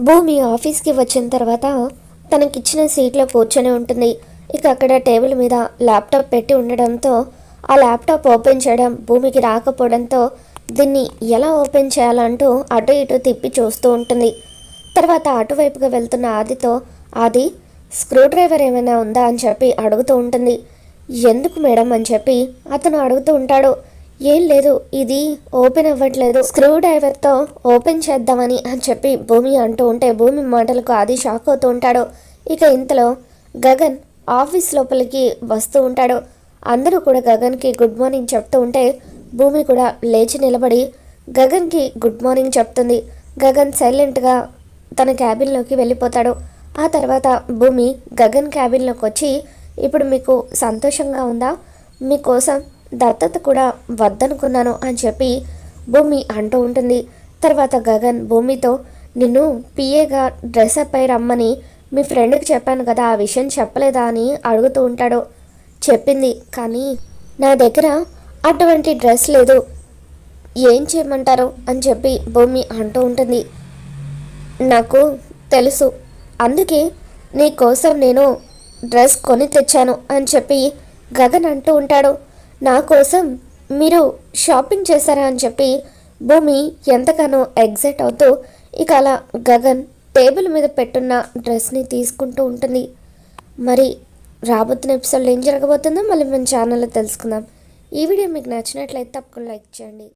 భూమి ఆఫీస్కి వచ్చిన తర్వాత తనకిచ్చిన సీట్లో కూర్చొని ఉంటుంది. ఇక అక్కడ టేబుల్ మీద ల్యాప్టాప్ పెట్టి ఉండడంతో ఆ ల్యాప్టాప్ ఓపెన్ చేయడం భూమికి రాకపోవడంతో దీన్ని ఎలా ఓపెన్ చేయాలంటూ అటు ఇటు తిప్పి చూస్తూ ఉంటుంది. తర్వాత అటువైపుగా వెళ్తున్న ఆదితో ఆది స్క్రూ డ్రైవర్ ఏమైనా ఉందా? అని చెప్పి అడుగుతూ ఉంటుంది. ఎందుకు మేడం? అని చెప్పి అతను అడుగుతూ ఉంటాడు. ఏం లేదు ఇది ఓపెన్ అవ్వట్లేదు. స్క్రూ డ్రైవర్తో ఓపెన్ చేద్దామని అని చెప్పి భూమి అంటూ ఉంటే భూమి మాటలకు ఆది షాక్ అవుతూ ఉంటాడు. ఇక ఇంతలో గగన్ ఆఫీస్ లోపలికి వస్తూ ఉంటాడు. అందరూ కూడా గగన్కి గుడ్ మార్నింగ్ చెప్తూ ఉంటే భూమి కూడా లేచి నిలబడి గగన్కి గుడ్ మార్నింగ్ చెప్తుంది. గగన్ సైలెంట్గా తన క్యాబిన్లోకి వెళ్ళిపోతాడు. ఆ తర్వాత భూమి గగన్ క్యాబిన్లోకి వచ్చి ఇప్పుడు మీకు సంతోషంగా ఉందా? మీకోసం దత్తత కూడా వద్దనుకున్నాను అని చెప్పి భూమి అంటూ ఉంటుంది. తర్వాత గగన్ భూమితో నిన్ను పిఏగా డ్రెస్అప్ అయి రమ్మని మీ ఫ్రెండ్కి చెప్పాను కదా ఆ విషయం చెప్పలేదా అని అడుగుతూ ఉంటాడు. చెప్పింది కానీ నా దగ్గర అటువంటి డ్రెస్ లేదు. ఏం చేయమంటారు? అని చెప్పి భూమి అంటూ ఉంటుంది. నాకు తెలుసు. అందుకే నీ కోసం నేను డ్రెస్ కొని తెచ్చాను అని చెప్పి గగన్ అంటూ ఉంటాడు. నా కోసం మీరు షాపింగ్ చేశారా అని చెప్పి భూమి ఎంతగానో ఎగ్జైట్ అవుతూ ఇక అలా గగన్ టేబుల్ మీద పెట్టున్న డ్రెస్ని తీసుకుంటూ ఉంటుంది. మరి రాబోతున్న ఎపిసోడ్లో ఏం జరగబోతుందో మళ్ళీ మన ఛానల్లో తెలుసుకుందాం. ఈ వీడియో మీకు నచ్చినట్లయితే తప్పకుండా లైక్ చేయండి.